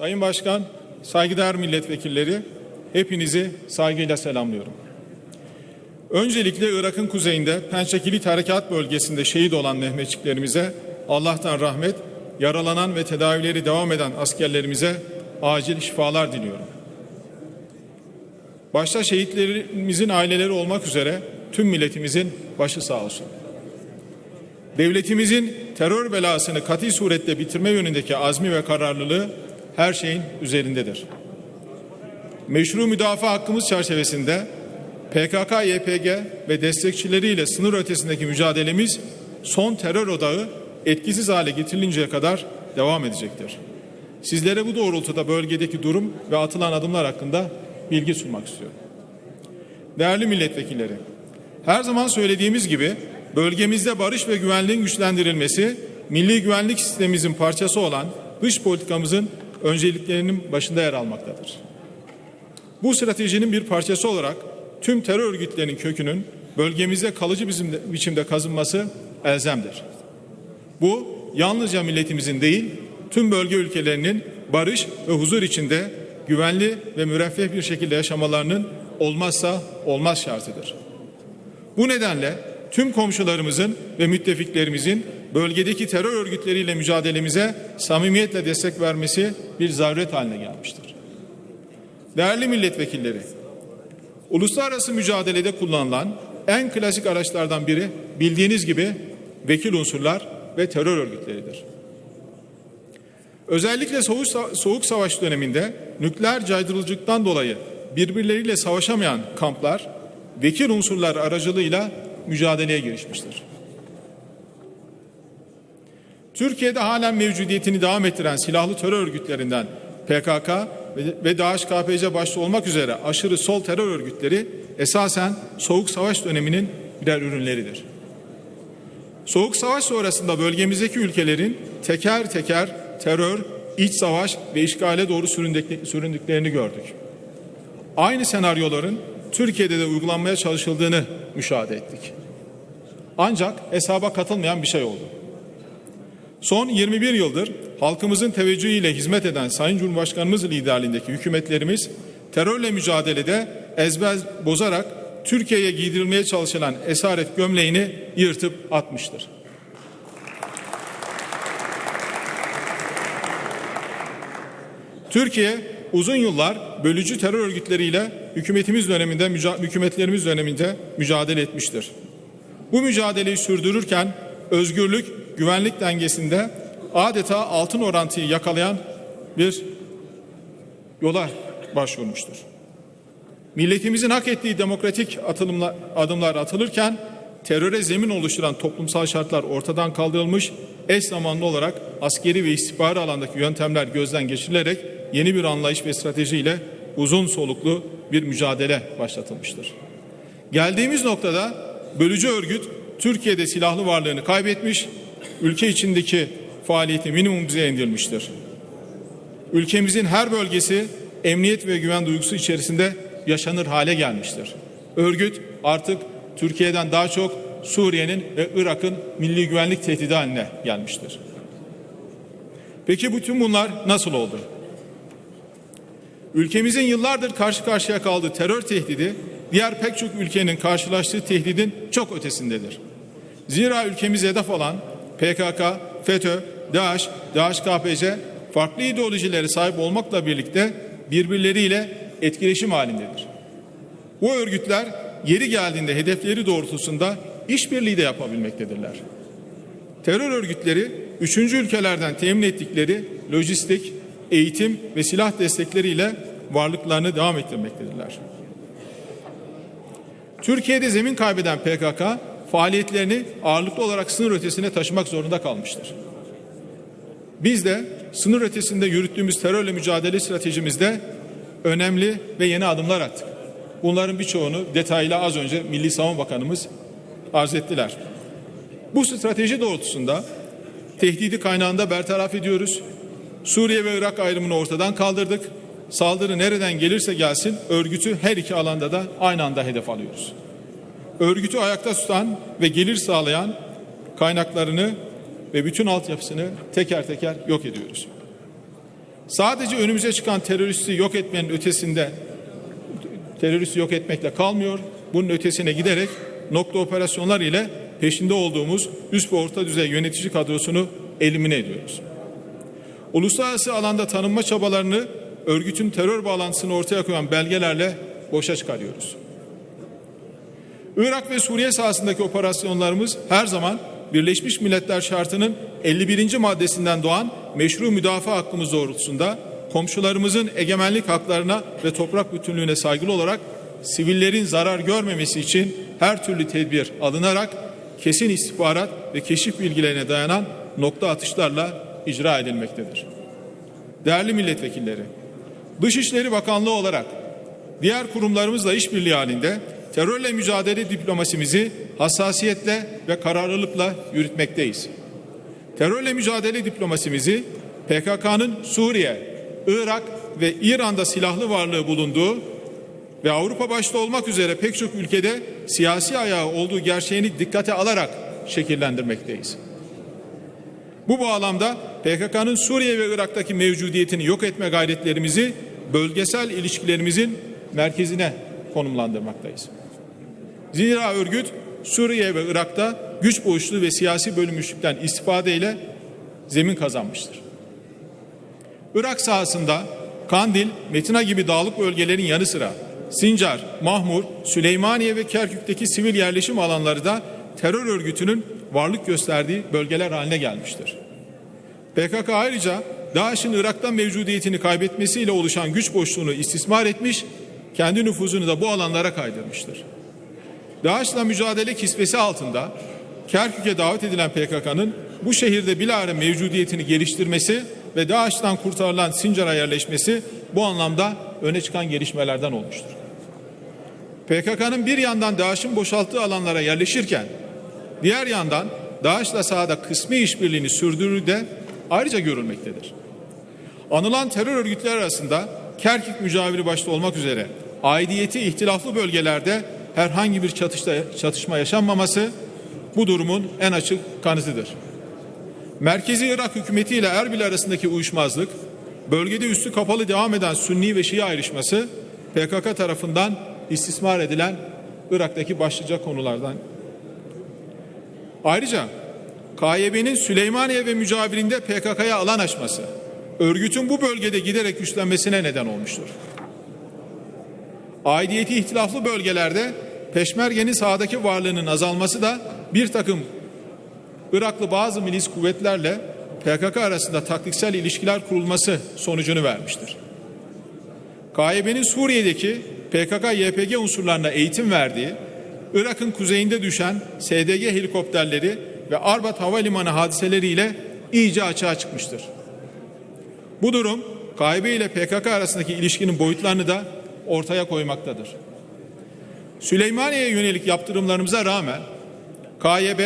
Sayın Başkan, saygıdeğer milletvekilleri, hepinizi saygıyla selamlıyorum. Öncelikle Irak'ın kuzeyinde Pençe Kilit Harekat Bölgesi'nde şehit olan Mehmetçiklerimize Allah'tan rahmet, yaralanan ve tedavileri devam eden askerlerimize acil şifalar diliyorum. Başta şehitlerimizin aileleri olmak üzere tüm milletimizin başı sağ olsun. Devletimizin terör belasını kati surette bitirme yönündeki azmi ve kararlılığı her şeyin üzerindedir. Meşru müdafaa hakkımız çerçevesinde PKK, YPG ve destekçileriyle sınır ötesindeki mücadelemiz son terör odağı etkisiz hale getirilinceye kadar devam edecektir. Sizlere bu doğrultuda bölgedeki durum ve atılan adımlar hakkında bilgi sunmak istiyorum. Değerli milletvekilleri, her zaman söylediğimiz gibi bölgemizde barış ve güvenliğin güçlendirilmesi, milli güvenlik sistemimizin parçası olan dış politikamızın önceliklerinin başında yer almaktadır. Bu stratejinin bir parçası olarak tüm terör örgütlerinin kökünün bölgemizde kalıcı bizim biçimde kazınması elzemdir. Bu yalnızca milletimizin değil, tüm bölge ülkelerinin barış ve huzur içinde güvenli ve müreffeh bir şekilde yaşamalarının olmazsa olmaz şartıdır. Bu nedenle tüm komşularımızın ve müttefiklerimizin bölgedeki terör örgütleriyle mücadelemize samimiyetle destek vermesi bir zaruret haline gelmiştir. Değerli milletvekilleri, uluslararası mücadelede kullanılan en klasik araçlardan biri bildiğiniz gibi vekil unsurlar ve terör örgütleridir. Özellikle soğuk, soğuk savaş döneminde nükleer caydırıcılıktan dolayı birbirleriyle savaşamayan kamplar vekil unsurlar aracılığıyla mücadeleye girişmiştir. Türkiye'de halen mevcudiyetini devam ettiren silahlı terör örgütlerinden PKK ve DAEŞ-KPC başta olmak üzere aşırı sol terör örgütleri esasen Soğuk Savaş döneminin birer ürünleridir. Soğuk Savaş sonrasında bölgemizdeki ülkelerin teker teker terör, iç savaş ve işgale doğru süründüklerini gördük. Aynı senaryoların Türkiye'de de uygulanmaya çalışıldığını müşahede ettik. Ancak hesaba katılmayan bir şey oldu. Son 21 yıldır halkımızın teveccühüyle hizmet eden Sayın Cumhurbaşkanımız liderliğindeki hükümetlerimiz terörle mücadelede ezber bozarak Türkiye'ye giydirilmeye çalışılan esaret gömleğini yırtıp atmıştır. Türkiye uzun yıllar bölücü terör örgütleriyle hükümetimiz döneminde hükümetlerimiz döneminde mücadele etmiştir. Bu mücadeleyi sürdürürken özgürlük, güvenlik dengesinde adeta altın orantıyı yakalayan bir yola başvurmuştur. Milletimizin hak ettiği demokratik atılımlar, adımlar atılırken teröre zemin oluşturan toplumsal şartlar ortadan kaldırılmış, eş zamanlı olarak askeri ve istihbari alandaki yöntemler gözden geçirilerek yeni bir anlayış ve stratejiyle uzun soluklu bir mücadele başlatılmıştır. Geldiğimiz noktada bölücü örgüt Türkiye'de silahlı varlığını kaybetmiş, ülke içindeki faaliyeti minimum düzeye indirilmiştir. Ülkemizin her bölgesi emniyet ve güven duygusu içerisinde yaşanır hale gelmiştir. Örgüt artık Türkiye'den daha çok Suriye'nin ve Irak'ın milli güvenlik tehdidi haline gelmiştir. Peki bütün bunlar nasıl oldu? Ülkemizin yıllardır karşı karşıya kaldığı terör tehdidi diğer pek çok ülkenin karşılaştığı tehdidin çok ötesindedir. Zira ülkemize hedef alan PKK, FETÖ, DAEŞ, DAEŞ-KPC farklı ideolojilere sahip olmakla birlikte birbirleriyle etkileşim halindedir. Bu örgütler yeri geldiğinde hedefleri doğrultusunda işbirliği de yapabilmektedirler. Terör örgütleri üçüncü ülkelerden temin ettikleri lojistik, eğitim ve silah destekleriyle varlıklarını devam ettirmektedirler. Türkiye'de zemin kaybeden PKK faaliyetlerini ağırlıklı olarak sınır ötesine taşımak zorunda kalmıştır. Biz de sınır ötesinde yürüttüğümüz terörle mücadele stratejimizde önemli ve yeni adımlar attık. Bunların birçoğunu detaylı az önce Milli Savunma Bakanımız arz ettiler. Bu strateji doğrultusunda tehdidi kaynağında bertaraf ediyoruz. Suriye ve Irak ayrımını ortadan kaldırdık. Saldırı nereden gelirse gelsin örgütü her iki alanda da aynı anda hedef alıyoruz. Örgütü ayakta tutan ve gelir sağlayan kaynaklarını ve bütün altyapısını teker teker yok ediyoruz. sadece önümüze çıkan teröristi yok etmenin ötesinde teröristi yok etmekle kalmıyor. Bunun ötesine giderek nokta operasyonlar ile peşinde olduğumuz üst ve orta düzey yönetici kadrosunu elimine ediyoruz. Uluslararası alanda tanınma çabalarını örgütün terör bağlantısını ortaya koyan belgelerle boşa çıkarıyoruz. Irak ve Suriye sahasındaki operasyonlarımız her zaman Birleşmiş Milletler Şartı'nın 51. maddesinden doğan meşru müdafaa hakkımız doğrultusunda komşularımızın egemenlik haklarına ve toprak bütünlüğüne saygılı olarak sivillerin zarar görmemesi için her türlü tedbir alınarak kesin istihbarat ve keşif bilgilerine dayanan nokta atışlarla icra edilmektedir. Değerli milletvekilleri, Dışişleri Bakanlığı olarak diğer kurumlarımızla işbirliği halinde terörle mücadele diplomasimizi hassasiyetle ve kararlılıkla yürütmekteyiz. Terörle mücadele diplomasimizi PKK'nın Suriye, Irak ve İran'da silahlı varlığı bulunduğu ve Avrupa başta olmak üzere pek çok ülkede siyasi ayağı olduğu gerçeğini dikkate alarak şekillendirmekteyiz. Bu bağlamda PKK'nın Suriye ve Irak'taki mevcudiyetini yok etme gayretlerimizi bölgesel ilişkilerimizin merkezine konumlandırmaktayız. Zira örgüt Suriye ve Irak'ta güç boşluğu ve siyasi bölünmüşlükten istifadeyle zemin kazanmıştır. Irak sahasında Kandil, Metina gibi dağlık bölgelerin yanı sıra Sincar, Mahmur, Süleymaniye ve Kerkük'teki sivil yerleşim alanları da terör örgütünün varlık gösterdiği bölgeler haline gelmiştir. PKK ayrıca DAEŞ'in Irak'tan mevcudiyetini kaybetmesiyle oluşan güç boşluğunu istismar etmiş, kendi nüfuzunu da bu alanlara kaydırmıştır. DAEŞ'la mücadele kisvesi altında Kerkük'e davet edilen PKK'nın bu şehirde bilahare mevcudiyetini geliştirmesi ve DAEŞ'ten kurtarılan Sincar'a yerleşmesi bu anlamda öne çıkan gelişmelerden olmuştur. PKK'nın bir yandan DAEŞ'in boşalttığı alanlara yerleşirken diğer yandan DAEŞ'la sahada kısmi işbirliğini sürdürür de ayrıca görülmektedir. Anılan terör örgütleri arasında Kerkük mücaviri başta olmak üzere aidiyeti ihtilaflı bölgelerde herhangi bir çatışta, çatışma yaşanmaması bu durumun en açık kanıtıdır. Merkezi Irak hükümeti ile Erbil arasındaki uyuşmazlık, bölgede üstü kapalı devam eden Sünni ve Şii ayrışması PKK tarafından istismar edilen Irak'taki başlıca konulardan. Ayrıca KYB'nin Süleymaniye ve mücavirinde PKK'ya alan açması, örgütün bu bölgede giderek güçlenmesine neden olmuştur. Aidiyeti ihtilaflı bölgelerde Peşmerge'nin sahadaki varlığının azalması da bir takım Iraklı bazı milis kuvvetlerle PKK arasında taktiksel ilişkiler kurulması sonucunu vermiştir. KYB'nin Suriye'deki PKK-YPG unsurlarına eğitim verdiği, Irak'ın kuzeyinde düşen SDG helikopterleri ve Arbat Havalimanı hadiseleriyle iyice açığa çıkmıştır. Bu durum KYB ile PKK arasındaki ilişkinin boyutlarını da ortaya koymaktadır. Süleymaniye'ye yönelik yaptırımlarımıza rağmen KYB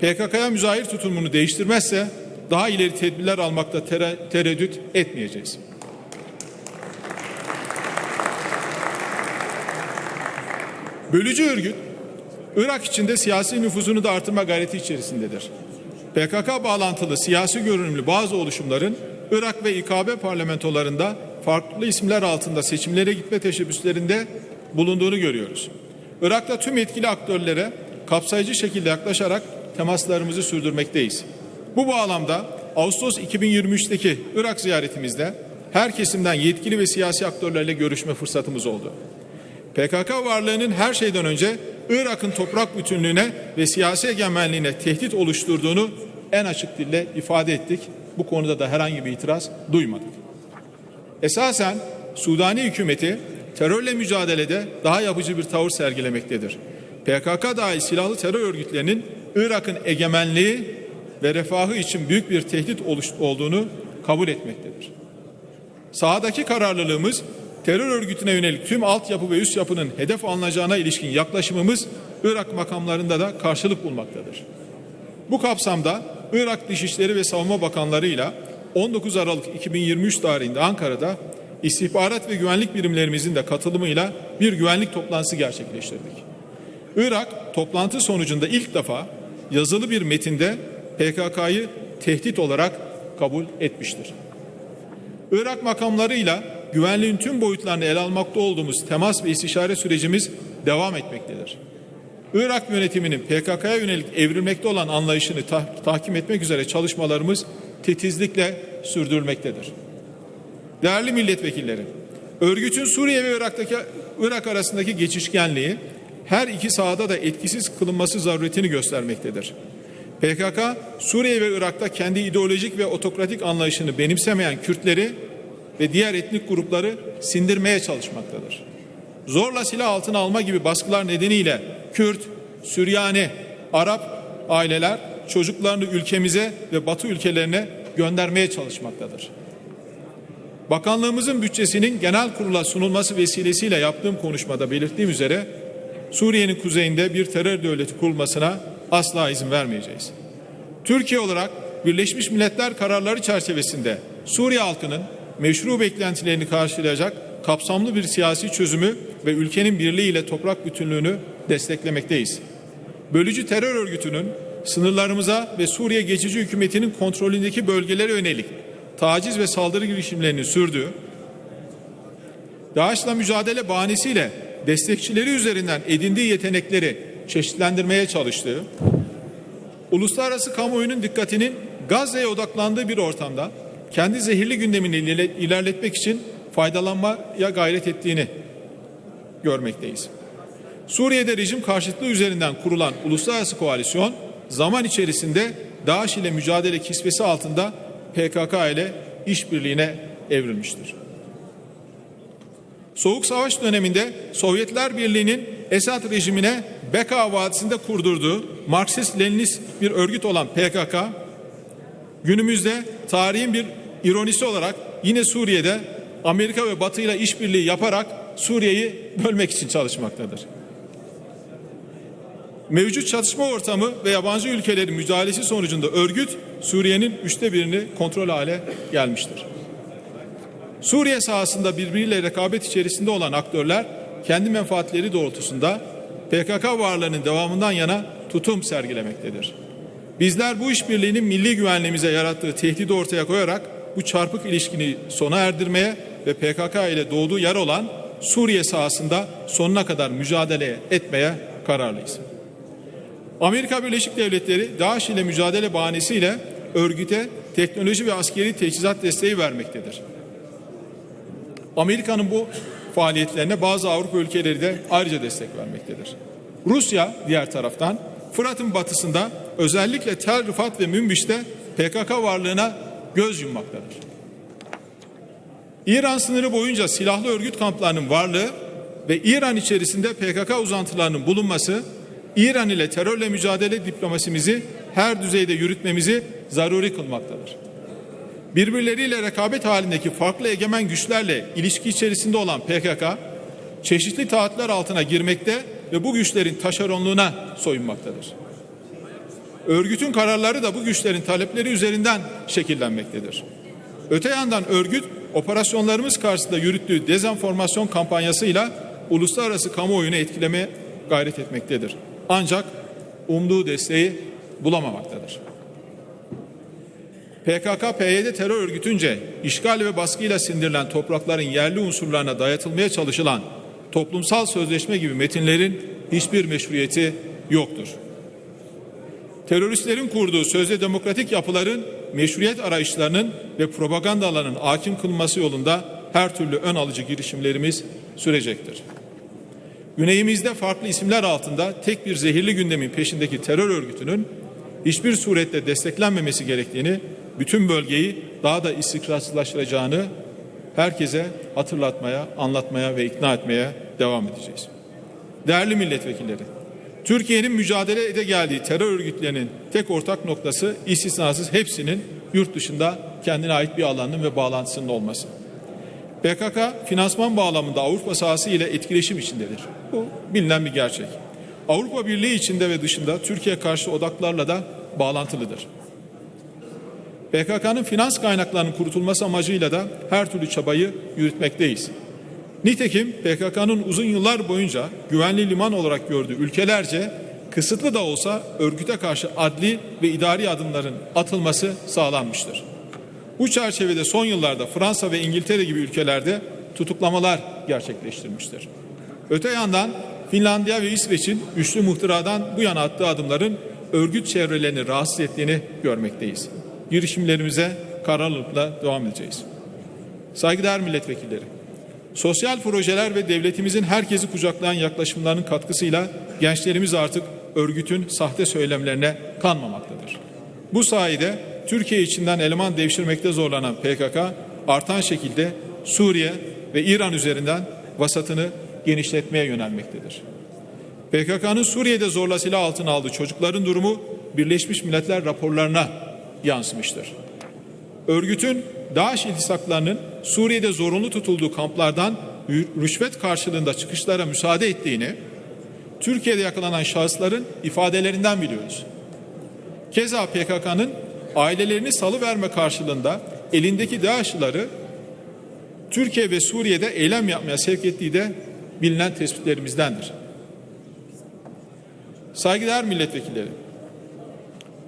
PKK'ya müzahir tutumunu değiştirmezse daha ileri tedbirler almakta tereddüt etmeyeceğiz. Bölücü örgüt Irak içinde siyasi nüfuzunu da artırma gayreti içerisindedir. PKK bağlantılı siyasi görünümlü bazı oluşumların Irak ve İKB parlamentolarında farklı isimler altında seçimlere gitme teşebbüslerinde bulunduğunu görüyoruz. Irak'ta tüm etkili aktörlere kapsayıcı şekilde yaklaşarak temaslarımızı sürdürmekteyiz. Bu bağlamda Ağustos 2023'teki Irak ziyaretimizde her kesimden yetkili ve siyasi aktörlerle görüşme fırsatımız oldu. PKK varlığının her şeyden önce Irak'ın toprak bütünlüğüne ve siyasi egemenliğine tehdit oluşturduğunu en açık dille ifade ettik. Bu konuda da herhangi bir itiraz duymadık. Esasen Sudani hükümeti terörle mücadelede daha yapıcı bir tavır sergilemektedir. PKK dahil silahlı terör örgütlerinin Irak'ın egemenliği ve refahı için büyük bir tehdit olduğunu kabul etmektedir. Sahadaki kararlılığımız terör örgütüne yönelik tüm altyapı ve üst yapının hedef alınacağına ilişkin yaklaşımımız Irak makamlarında da karşılık bulmaktadır. Bu kapsamda Irak Dışişleri ve Savunma Bakanlarıyla 19 Aralık 2023 tarihinde Ankara'da istihbarat ve güvenlik birimlerimizin de katılımıyla bir güvenlik toplantısı gerçekleştirdik. Irak toplantı sonucunda ilk defa yazılı bir metinde PKK'yı tehdit olarak kabul etmiştir. Irak makamlarıyla güvenliğin tüm boyutlarını ele almakta olduğumuz temas ve istişare sürecimiz devam etmektedir. Irak yönetiminin PKK'ya yönelik evrilmekte olan anlayışını ta- tahkim etmek üzere çalışmalarımız titizlikle sürdürülmektedir. Değerli milletvekilleri, örgütün Suriye ve Irak'taki Irak arasındaki geçişkenliği her iki sahada da etkisiz kılınması zaruretini göstermektedir. PKK, Suriye ve Irak'ta kendi ideolojik ve otokratik anlayışını benimsemeyen Kürtleri ve diğer etnik grupları sindirmeye çalışmaktadır. Zorla silah altına alma gibi baskılar nedeniyle Kürt, Süryani, Arap aileler çocuklarını ülkemize ve Batı ülkelerine göndermeye çalışmaktadır. Bakanlığımızın bütçesinin genel kurula sunulması vesilesiyle yaptığım konuşmada belirttiğim üzere Suriye'nin kuzeyinde bir terör devleti kurulmasına asla izin vermeyeceğiz. Türkiye olarak Birleşmiş Milletler kararları çerçevesinde Suriye halkının meşru beklentilerini karşılayacak kapsamlı bir siyasi çözümü ve ülkenin birliği ile toprak bütünlüğünü desteklemekteyiz. Bölücü terör örgütünün sınırlarımıza ve Suriye geçici hükümetinin kontrolündeki bölgelere yönelik taciz ve saldırı girişimlerini sürdüğü, DAEŞ'la mücadele bahanesiyle destekçileri üzerinden edindiği yetenekleri çeşitlendirmeye çalıştığı, uluslararası kamuoyunun dikkatinin Gazze'ye odaklandığı bir ortamda kendi zehirli gündemini ilerle- ilerletmek için faydalanmaya gayret ettiğini görmekteyiz. Suriye'de rejim karşıtlığı üzerinden kurulan uluslararası koalisyon zaman içerisinde DAEŞ ile mücadele kisvesi altında PKK ile işbirliğine evrilmiştir. Soğuk Savaş döneminde Sovyetler Birliği'nin Esad rejimine Beka Vadisi'nde kurdurduğu Marksist-Leninist bir örgüt olan PKK, günümüzde tarihin bir ironisi olarak yine Suriye'de Amerika ve Batı ile işbirliği yaparak Suriye'yi bölmek için çalışmaktadır. Mevcut çatışma ortamı ve yabancı ülkelerin müdahalesi sonucunda örgüt Suriye'nin üçte birini kontrol hale gelmiştir. Suriye sahasında birbiriyle rekabet içerisinde olan aktörler kendi menfaatleri doğrultusunda PKK varlığının devamından yana tutum sergilemektedir. Bizler bu işbirliğinin milli güvenliğimize yarattığı tehdidi ortaya koyarak bu çarpık ilişkini sona erdirmeye ve PKK ile doğduğu yer olan Suriye sahasında sonuna kadar mücadele etmeye kararlıyız. Amerika Birleşik Devletleri DAEŞ ile mücadele bahanesiyle örgüte teknoloji ve askeri teçhizat desteği vermektedir. Amerika'nın bu faaliyetlerine bazı Avrupa ülkeleri de ayrıca destek vermektedir. Rusya diğer taraftan Fırat'ın batısında özellikle Tel Rifat ve Münbiş'te PKK varlığına göz yummaktadır. İran sınırı boyunca silahlı örgüt kamplarının varlığı ve İran içerisinde PKK uzantılarının bulunması İran ile terörle mücadele diplomasimizi her düzeyde yürütmemizi zaruri kılmaktadır. Birbirleriyle rekabet halindeki farklı egemen güçlerle ilişki içerisinde olan PKK çeşitli taahhütler altına girmekte ve bu güçlerin taşeronluğuna soyunmaktadır. Örgütün kararları da bu güçlerin talepleri üzerinden şekillenmektedir. Öte yandan örgüt operasyonlarımız karşısında yürüttüğü dezenformasyon kampanyasıyla uluslararası kamuoyunu etkilemeye gayret etmektedir. Ancak umduğu desteği bulamamaktadır. PKK-PYD terör örgütünce işgal ve baskıyla sindirilen toprakların yerli unsurlarına dayatılmaya çalışılan toplumsal sözleşme gibi metinlerin hiçbir meşruiyeti yoktur. Teröristlerin kurduğu sözde demokratik yapıların meşruiyet arayışlarının ve propagandalarının hakim kılınması yolunda her türlü ön alıcı girişimlerimiz sürecektir. Güneyimizde farklı isimler altında tek bir zehirli gündemin peşindeki terör örgütünün hiçbir surette desteklenmemesi gerektiğini, bütün bölgeyi daha da istikrarsızlaştıracağını herkese hatırlatmaya, anlatmaya ve ikna etmeye devam edeceğiz. Değerli milletvekilleri, Türkiye'nin mücadele ede geldiği terör örgütlerinin tek ortak noktası istisnasız hepsinin yurt dışında kendine ait bir alanının ve bağlantısının olması. PKK finansman bağlamında Avrupa sahası ile etkileşim içindedir. Bu bilinen bir gerçek. Avrupa Birliği içinde ve dışında Türkiye karşı odaklarla da bağlantılıdır. PKK'nın finans kaynaklarının kurutulması amacıyla da her türlü çabayı yürütmekteyiz. Nitekim PKK'nın uzun yıllar boyunca güvenli liman olarak gördüğü ülkelerce kısıtlı da olsa örgüte karşı adli ve idari adımların atılması sağlanmıştır. Bu çerçevede son yıllarda Fransa ve İngiltere gibi ülkelerde tutuklamalar gerçekleştirmiştir. Öte yandan Finlandiya ve İsveç'in üçlü muhtıradan bu yana attığı adımların örgüt çevrelerini rahatsız ettiğini görmekteyiz. Girişimlerimize kararlılıkla devam edeceğiz. Saygıdeğer milletvekilleri, sosyal projeler ve devletimizin herkesi kucaklayan yaklaşımlarının katkısıyla gençlerimiz artık örgütün sahte söylemlerine kanmamaktadır. Bu sayede Türkiye içinden eleman devşirmekte zorlanan PKK artan şekilde Suriye ve İran üzerinden vasatını genişletmeye yönelmektedir. PKK'nın Suriye'de zorla silah altına aldığı çocukların durumu Birleşmiş Milletler raporlarına yansımıştır. Örgütün DAEŞ iltisaklarının Suriye'de zorunlu tutulduğu kamplardan rüşvet karşılığında çıkışlara müsaade ettiğini Türkiye'de yakalanan şahısların ifadelerinden biliyoruz. Keza PKK'nın ailelerini salıverme karşılığında elindeki DAEŞ'lıları Türkiye ve Suriye'de eylem yapmaya sevk ettiği de bilinen tespitlerimizdendir. Saygıdeğer milletvekilleri,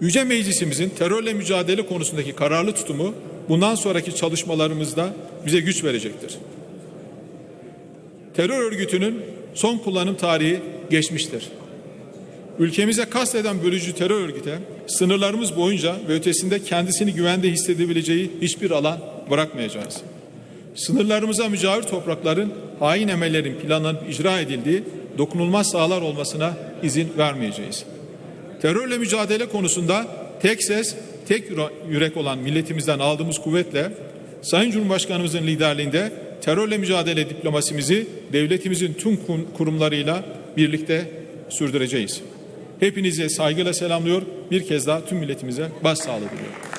Yüce Meclisimizin terörle mücadele konusundaki kararlı tutumu bundan sonraki çalışmalarımızda bize güç verecektir. Terör örgütünün son kullanım tarihi geçmiştir. Ülkemize kasteden bölücü terör örgüte sınırlarımız boyunca ve ötesinde kendisini güvende hissedebileceği hiçbir alan bırakmayacağız. Sınırlarımıza mücavir toprakların hain emellerin planlanıp icra edildiği dokunulmaz sahalar olmasına izin vermeyeceğiz. Terörle mücadele konusunda tek ses, tek yürek olan milletimizden aldığımız kuvvetle Sayın Cumhurbaşkanımızın liderliğinde terörle mücadele diplomasimizi devletimizin tüm kurumlarıyla birlikte sürdüreceğiz. Hepinize saygıyla selamlıyor. Bir kez daha tüm milletimize başsağlığı diliyorum.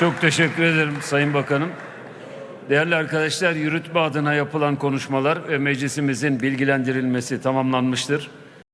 Çok teşekkür ederim Sayın Bakanım. Değerli arkadaşlar, yürütme adına yapılan konuşmalar ve meclisimizin bilgilendirilmesi tamamlanmıştır.